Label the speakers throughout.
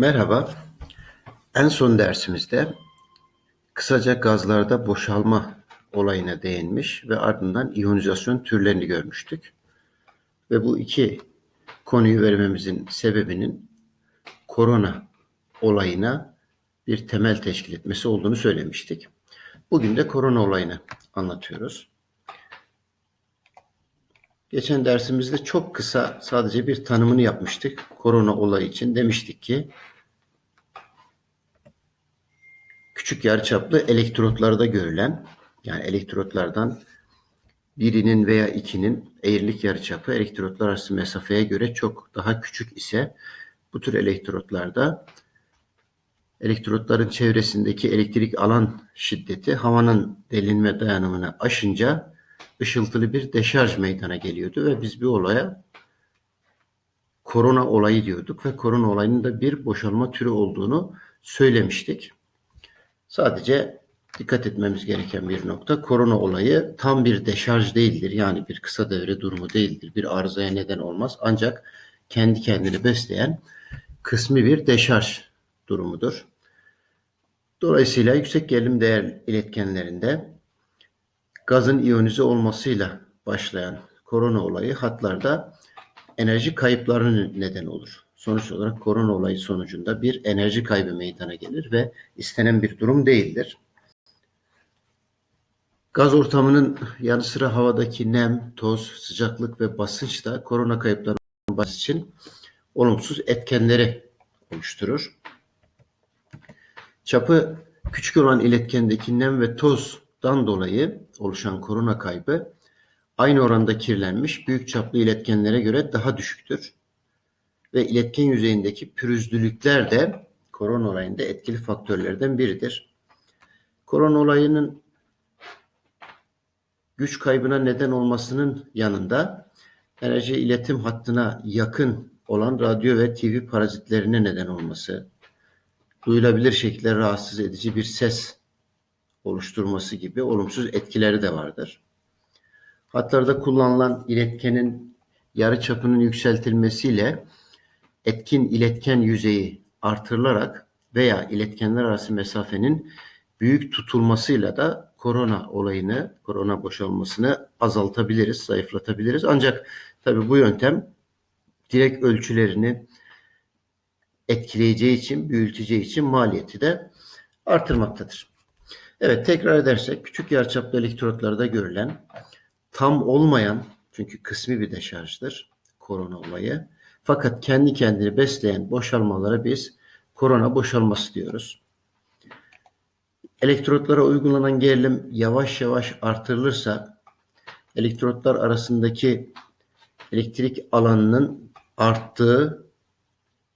Speaker 1: Merhaba. En son dersimizde kısaca gazlarda boşalma olayına değinmiş ve ardından iyonizasyon türlerini görmüştük. Ve bu iki konuyu vermemizin sebebinin korona olayına bir temel teşkil etmesi olduğunu söylemiştik. Bugün de korona olayını anlatıyoruz. Geçen dersimizde çok kısa sadece bir tanımını yapmıştık. Korona olayı için demiştik ki küçük yarıçaplı elektrotlarda görülen yani elektrotlardan birinin veya ikinin eğrilik yarıçapı elektrotlar arası mesafeye göre çok daha küçük ise bu tür elektrotlarda elektrotların çevresindeki elektrik alan şiddeti havanın delinme dayanımını aşınca ışıltılı bir deşarj meydana geliyordu ve biz bir olaya korona olayı diyorduk ve korona olayının da bir boşalma türü olduğunu söylemiştik. Sadece dikkat etmemiz gereken bir nokta korona olayı tam bir deşarj değildir. Yani bir kısa devre durumu değildir. Bir arızaya neden olmaz. Ancak kendi kendini besleyen kısmi bir deşarj durumudur. Dolayısıyla yüksek gerilim değer iletkenlerinde gazın iyonize olmasıyla başlayan korona olayı hatlarda enerji kayıplarının neden olur. Sonuç olarak korona olayı sonucunda bir enerji kaybı meydana gelir ve istenen bir durum değildir. Gaz ortamının yanı sıra havadaki nem, toz, sıcaklık ve basınç da korona kayıplarının olması için olumsuz etkenleri oluşturur. Çapı küçük olan iletkendeki nem ve tozdan dolayı oluşan korona kaybı aynı oranda kirlenmiş büyük çaplı iletkenlere göre daha düşüktür. Ve iletken yüzeyindeki pürüzlülükler de korona olayında etkili faktörlerden biridir. Korona olayının güç kaybına neden olmasının yanında enerji iletim hattına yakın olan radyo ve TV parazitlerine neden olması, duyulabilir şekilde rahatsız edici bir ses oluşturması gibi olumsuz etkileri de vardır. Hatlarda kullanılan iletkenin yarı çapının yükseltilmesiyle etkin iletken yüzeyi artırılarak veya iletkenler arası mesafenin büyük tutulmasıyla da korona olayını, korona boşalmasını azaltabiliriz, zayıflatabiliriz. Ancak tabii bu yöntem direkt ölçülerini etkileyeceği için, büyüteceği için maliyeti de artırmaktadır. Evet tekrar edersek küçük yarıçaplı elektrotlarda görülen tam olmayan çünkü kısmi bir deşarjdır korona olayı. Fakat kendi kendini besleyen boşalmalara biz korona boşalması diyoruz. Elektrotlara uygulanan gerilim yavaş yavaş artırılırsa elektrotlar arasındaki elektrik alanının arttığı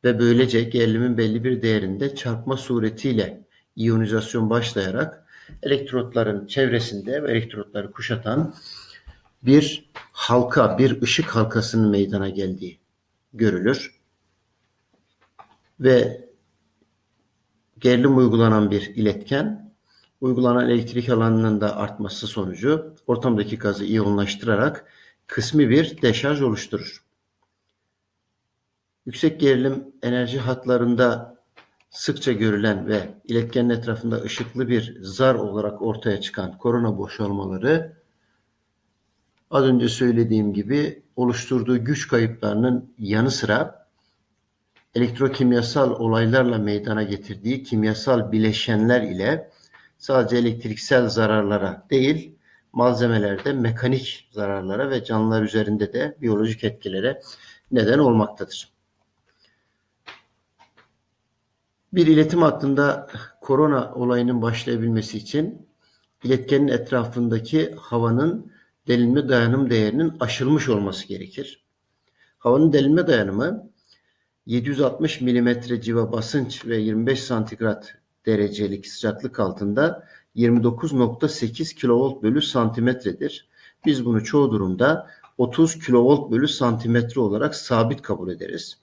Speaker 1: ve böylece gerilimin belli bir değerinde çarpma suretiyle iyonizasyon başlayarak elektrotların çevresinde ve elektrotları kuşatan bir halka, bir ışık halkasının meydana geldiği görülür. Ve gerilim uygulanan bir iletken, uygulanan elektrik alanının da artması sonucu ortamdaki gazı iyonlaştırarak kısmi bir deşarj oluşturur. Yüksek gerilim enerji hatlarında sıkça görülen ve iletkenin etrafında ışıklı bir zar olarak ortaya çıkan korona boşalmaları az önce söylediğim gibi oluşturduğu güç kayıplarının yanı sıra elektrokimyasal olaylarla meydana getirdiği kimyasal bileşenler ile sadece elektriksel zararlara değil malzemelerde mekanik zararlara ve canlılar üzerinde de biyolojik etkilere neden olmaktadır. Bir iletim hattında korona olayının başlayabilmesi için iletkenin etrafındaki havanın delinme dayanım değerinin aşılmış olması gerekir. Havanın delinme dayanımı 760 mm civa basınç ve 25 santigrat derecelik sıcaklık altında 29.8 kV bölü santimetredir. Biz bunu çoğu durumda 30 kV bölü santimetre olarak sabit kabul ederiz.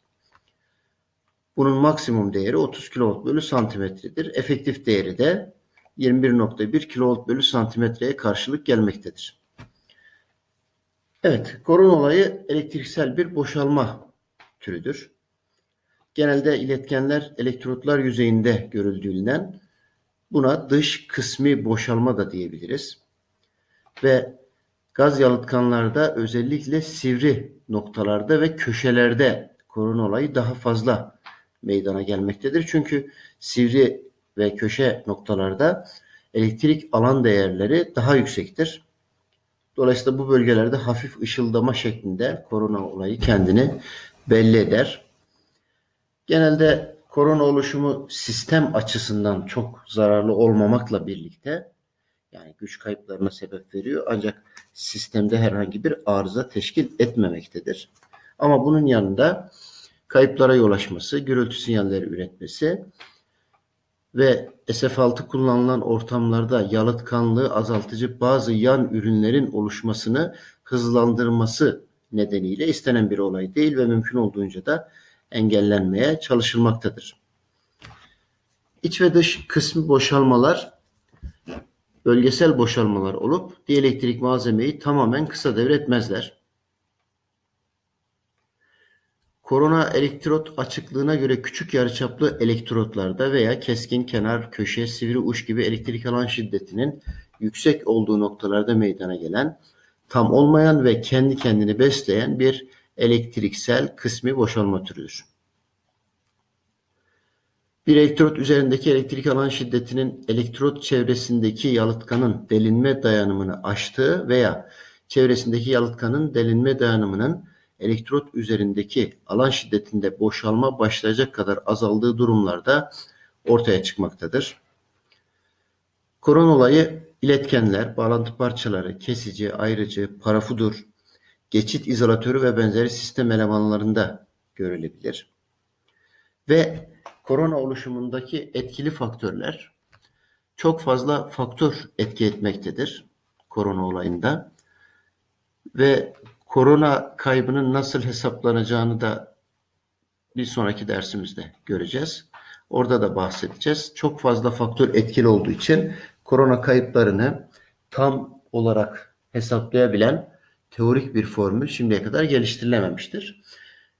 Speaker 1: Bunun maksimum değeri 30 kV bölü santimetredir. Efektif değeri de 21.1 kV bölü santimetreye karşılık gelmektedir. Evet, korona olayı elektriksel bir boşalma türüdür. Genelde iletkenler elektrotlar yüzeyinde görüldüğünden buna dış kısmi boşalma da diyebiliriz. Ve gaz yalıtkanlarda özellikle sivri noktalarda ve köşelerde korona olayı daha fazla meydana gelmektedir. Çünkü sivri ve köşe noktalarda elektrik alan değerleri daha yüksektir. Dolayısıyla bu bölgelerde hafif ışıldama şeklinde korona olayı kendini belli eder. Genelde korona oluşumu sistem açısından çok zararlı olmamakla birlikte yani güç kayıplarına sebep veriyor ancak sistemde herhangi bir arıza teşkil etmemektedir. Ama bunun yanında kayıplara yol açması, gürültü sinyalleri üretmesi ve SF6 kullanılan ortamlarda yalıtkanlığı azaltıcı bazı yan ürünlerin oluşmasını hızlandırması nedeniyle istenen bir olay değil ve mümkün olduğunca da engellenmeye çalışılmaktadır. İç ve dış kısmi boşalmalar bölgesel boşalmalar olup dielektrik malzemeyi tamamen kısa devretmezler. Korona elektrot açıklığına göre küçük yarıçaplı elektrotlarda veya keskin kenar, köşe, sivri uç gibi elektrik alan şiddetinin yüksek olduğu noktalarda meydana gelen, tam olmayan ve kendi kendini besleyen bir elektriksel kısmi boşalma türüdür. Bir elektrot üzerindeki elektrik alan şiddetinin elektrot çevresindeki yalıtkanın delinme dayanımını aştığı veya çevresindeki yalıtkanın delinme dayanımının elektrot üzerindeki alan şiddetinde boşalma başlayacak kadar azaldığı durumlarda ortaya çıkmaktadır. Koron olayı iletkenler, bağlantı parçaları, kesici, ayrıcı, parafudur, geçit izolatörü ve benzeri sistem elemanlarında görülebilir. Ve korona oluşumundaki etkili faktörler çok fazla faktör etki etmektedir korona olayında. Ve korona kaybının nasıl hesaplanacağını da bir sonraki dersimizde göreceğiz. Orada da bahsedeceğiz. Çok fazla faktör etkili olduğu için korona kayıplarını tam olarak hesaplayabilen teorik bir formül şimdiye kadar geliştirilememiştir.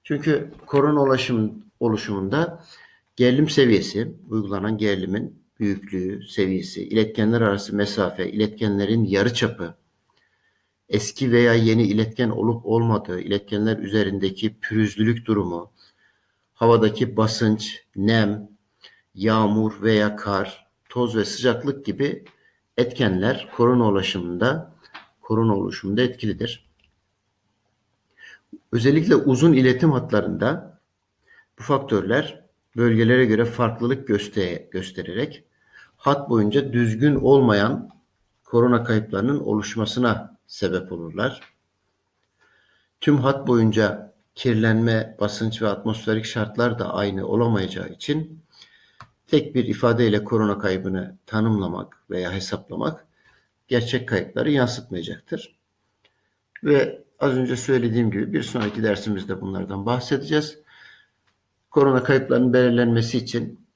Speaker 1: Çünkü korona ulaşım oluşumunda gerilim seviyesi, uygulanan gerilimin büyüklüğü, seviyesi, iletkenler arası mesafe, iletkenlerin yarıçapı, eski veya yeni iletken olup olmadığı, iletkenler üzerindeki pürüzlülük durumu, havadaki basınç, nem, yağmur veya kar, toz ve sıcaklık gibi etkenler korona ulaşımında korona oluşumunda etkilidir. Özellikle uzun iletim hatlarında bu faktörler bölgelere göre farklılık göstererek hat boyunca düzgün olmayan korona kayıplarının oluşmasına sebep olurlar. Tüm hat boyunca kirlenme, basınç ve atmosferik şartlar da aynı olamayacağı için tek bir ifadeyle korona kaybını tanımlamak veya hesaplamak gerçek kayıpları yansıtmayacaktır. Ve az önce söylediğim gibi bir sonraki dersimizde bunlardan bahsedeceğiz. Korona kayıplarının belirlenmesi için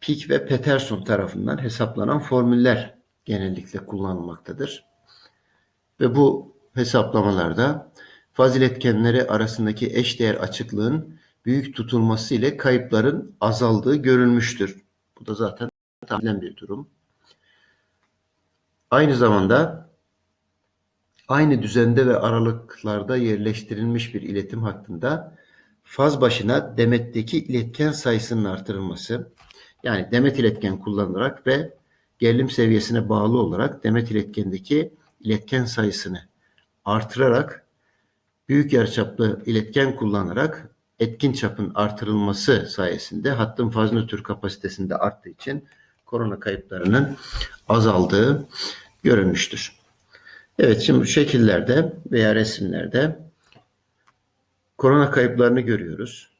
Speaker 1: Peak ve Peterson tarafından hesaplanan formüller genellikle kullanılmaktadır. Ve bu hesaplamalarda fazil etkenleri arasındaki eşdeğer açıklığın büyük tutulması ile kayıpların azaldığı görülmüştür. Bu da zaten tahmin bir durum. Aynı zamanda aynı düzende ve aralıklarda yerleştirilmiş bir iletim hattında faz başına demetteki iletken sayısının artırılması, yani demet iletken kullanılarak ve gerilim seviyesine bağlı olarak demet iletkendeki iletken sayısını artırarak büyük yarıçaplı iletken kullanarak etkin çapın artırılması sayesinde hattın faz nötr kapasitesinde arttığı için korona kayıplarının azaldığı görülmüştür. Evet şimdi bu şekillerde veya resimlerde korona kayıplarını görüyoruz.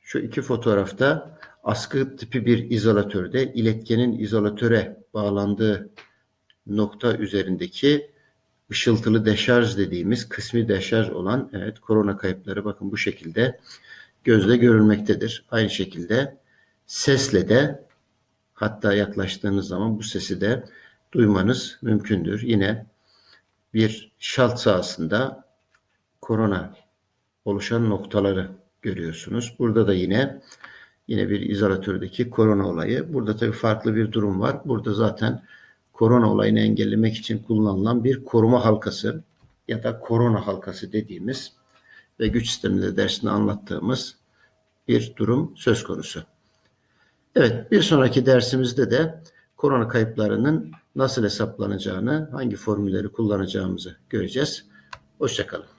Speaker 1: Şu iki fotoğrafta askı tipi bir izolatörde iletkenin izolatöre bağlandığı nokta üzerindeki ışıltılı deşarj dediğimiz kısmi deşarj olan evet korona kayıpları bakın bu şekilde gözle görülmektedir. Aynı şekilde sesle de hatta yaklaştığınız zaman bu sesi de duymanız mümkündür. Yine bir şalt sahasında korona oluşan noktaları görüyorsunuz. Burada da yine yine bir izolatördeki korona olayı. Burada tabii farklı bir durum var. Burada zaten korona olayını engellemek için kullanılan bir koruma halkası ya da korona halkası dediğimiz ve güç sisteminde dersinde anlattığımız bir durum söz konusu. Evet, bir sonraki dersimizde de korona kayıplarının nasıl hesaplanacağını, hangi formülleri kullanacağımızı göreceğiz. Hoşçakalın.